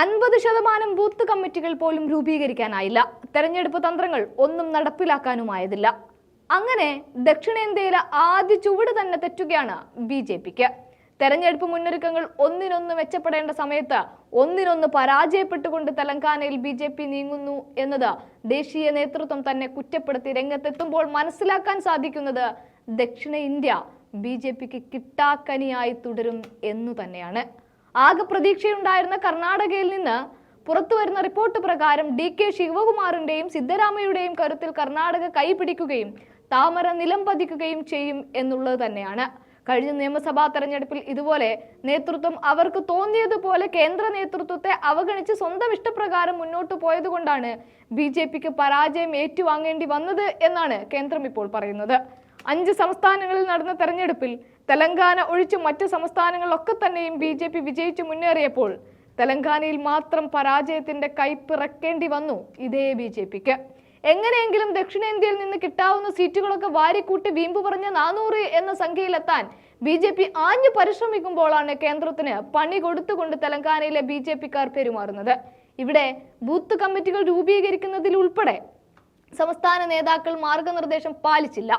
അൻപത് ശതമാനം ബൂത്ത് കമ്മിറ്റികൾ പോലും രൂപീകരിക്കാനായില്ല. തെരഞ്ഞെടുപ്പ് തന്ത്രങ്ങൾ ഒന്നും നടപ്പിലാക്കാനുമായതില്ല. അങ്ങനെ ദക്ഷിണേന്ത്യയിലെ ആദ്യ ചുവട് തന്നെ തെറ്റുകയാണ് ബി ജെ പിക്ക്. തെരഞ്ഞെടുപ്പ് മുന്നൊരുക്കങ്ങൾ ഒന്നിനൊന്ന് മെച്ചപ്പെടേണ്ട സമയത്ത് ഒന്നിനൊന്ന് പരാജയപ്പെട്ടുകൊണ്ട് തെലങ്കാനയിൽ ബി ജെ പി നീങ്ങുന്നു എന്നത് ദേശീയ നേതൃത്വം തന്നെ കുറ്റപ്പെടുത്തി രംഗത്തെത്തുമ്പോൾ മനസ്സിലാക്കാൻ സാധിക്കുന്നത് ദക്ഷിണ ഇന്ത്യ ബി ജെ പിക്ക് കിട്ടാക്കനിയായി തുടരും എന്നു തന്നെയാണ്. ആകെ പ്രതീക്ഷയുണ്ടായിരുന്ന കർണാടകയിൽ നിന്ന് പുറത്തു വരുന്ന റിപ്പോർട്ട് പ്രകാരം ഡി കെ ശിവകുമാറിന്റെയും സിദ്ധരാമയുടെയും കരുത്തിൽ കർണാടക കൈപിടിക്കുകയും താമര നിലം പതിക്കുകയും ചെയ്യും എന്നുള്ളത് തന്നെയാണ്. കഴിഞ്ഞ നിയമസഭാ തെരഞ്ഞെടുപ്പിൽ ഇതുപോലെ നേതൃത്വം അവർക്ക് തോന്നിയതുപോലെ കേന്ദ്ര നേതൃത്വത്തെ അവഗണിച്ച് സ്വന്തം ഇഷ്ടപ്രകാരം മുന്നോട്ട് പോയതുകൊണ്ടാണ് ബി ജെ പിക്ക് പരാജയം ഏറ്റുവാങ്ങേണ്ടി വന്നത് എന്നാണ് കേന്ദ്രം ഇപ്പോൾ പറയുന്നത്. അഞ്ച് സംസ്ഥാനങ്ങളിൽ നടന്ന തെരഞ്ഞെടുപ്പിൽ തെലങ്കാന ഒഴിച്ച് മറ്റ് സംസ്ഥാനങ്ങളിലൊക്കെ തന്നെയും ബി ജെ പി വിജയിച്ചു മുന്നേറിയപ്പോൾ തെലങ്കാനയിൽ മാത്രം പരാജയത്തിന്റെ കൈപ്പിറക്കേണ്ടി വന്നു ഇതേ ബി ജെ പിക്ക്. എങ്ങനെയെങ്കിലും ദക്ഷിണേന്ത്യയിൽ നിന്ന് കിട്ടാവുന്ന സീറ്റുകളൊക്കെ വാരിക്കൂട്ടി വീമ്പ് പറഞ്ഞ നാനൂറ് എന്ന സംഖ്യയിലെത്താൻ ബി ജെ പി ആഞ്ഞു പരിശ്രമിക്കുമ്പോഴാണ് കേന്ദ്രത്തിന് പണി കൊടുത്തുകൊണ്ട് തെലങ്കാനയിലെ ബി ജെ പിക്കാർ പെരുമാറുന്നത്. ഇവിടെ ബൂത്ത് കമ്മിറ്റികൾ രൂപീകരിക്കുന്നതിൽ ഉൾപ്പെടെ സംസ്ഥാന നേതാക്കൾ മാർഗനിർദ്ദേശം പാലിച്ചില്ല.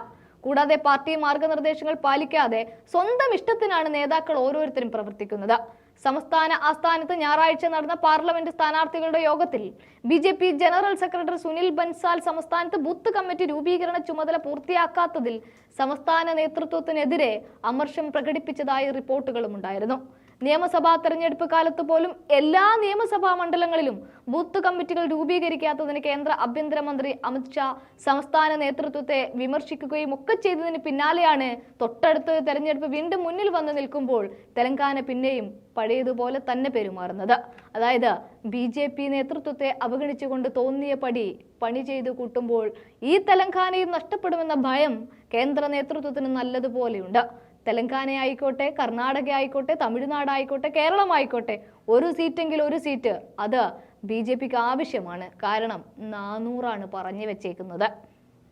കൂടാതെ പാർട്ടി മാർഗനിർദ്ദേശങ്ങൾ പാലിക്കാതെ സ്വന്തം ഇഷ്ടത്തിനാണ് നേതാക്കൾ ഓരോരുത്തരും പ്രവർത്തിക്കുന്നത്. സംസ്ഥാന ആസ്ഥാനത്ത് ഞായറാഴ്ച നടന്ന പാർലമെന്റ് സ്ഥാനാർത്ഥികളുടെ യോഗത്തിൽ B J P general secretary Sunil Bansal സംസ്ഥാനത്ത് ബൂത്ത് കമ്മിറ്റി രൂപീകരണ ചുമതല പൂർത്തിയാക്കാത്തതിൽ സംസ്ഥാന നേതൃത്വത്തിനെതിരെ അമർഷം പ്രകടിപ്പിച്ചതായി റിപ്പോർട്ടുകളും ഉണ്ടായിരുന്നു നിയമസഭാ തെരഞ്ഞെടുപ്പ് കാലത്ത് പോലും എല്ലാ നിയമസഭാ മണ്ഡലങ്ങളിലും ബൂത്ത് കമ്മിറ്റികൾ രൂപീകരിക്കാത്തതിന് കേന്ദ്ര ആഭ്യന്തരമന്ത്രി അമിത്ഷാ സംസ്ഥാന നേതൃത്വത്തെ വിമർശിക്കുകയും ഒക്കെ ചെയ്തതിന് പിന്നാലെയാണ് തൊട്ടടുത്ത തെരഞ്ഞെടുപ്പ് വീണ്ടും മുന്നിൽ വന്നു നിൽക്കുമ്പോൾ തെലങ്കാന പിന്നെയും പഴയതുപോലെ തന്നെ പെരുമാറുന്നത്. അതായത് ബി ജെ പി നേതൃത്വത്തെ അവഗണിച്ചുകൊണ്ട് തോന്നിയ പടി പണി ചെയ്തു കൂട്ടുമ്പോൾ ഈ തെലങ്കാനയും നഷ്ടപ്പെടുമെന്ന ഭയം കേന്ദ്ര നേതൃത്വത്തിന് നല്ലതുപോലെയുണ്ട്. തെലങ്കാന ആയിക്കോട്ടെ കർണാടക ആയിക്കോട്ടെ തമിഴ്നാട് ആയിക്കോട്ടെ കേരളം ആയിക്കോട്ടെ ഒരു സീറ്റെങ്കിൽ ഒരു സീറ്റ് അത് ബി ജെ പിക്ക് ആവശ്യമാണ്. കാരണം നാനൂറാണ് പറഞ്ഞു വെച്ചേക്കുന്നത്.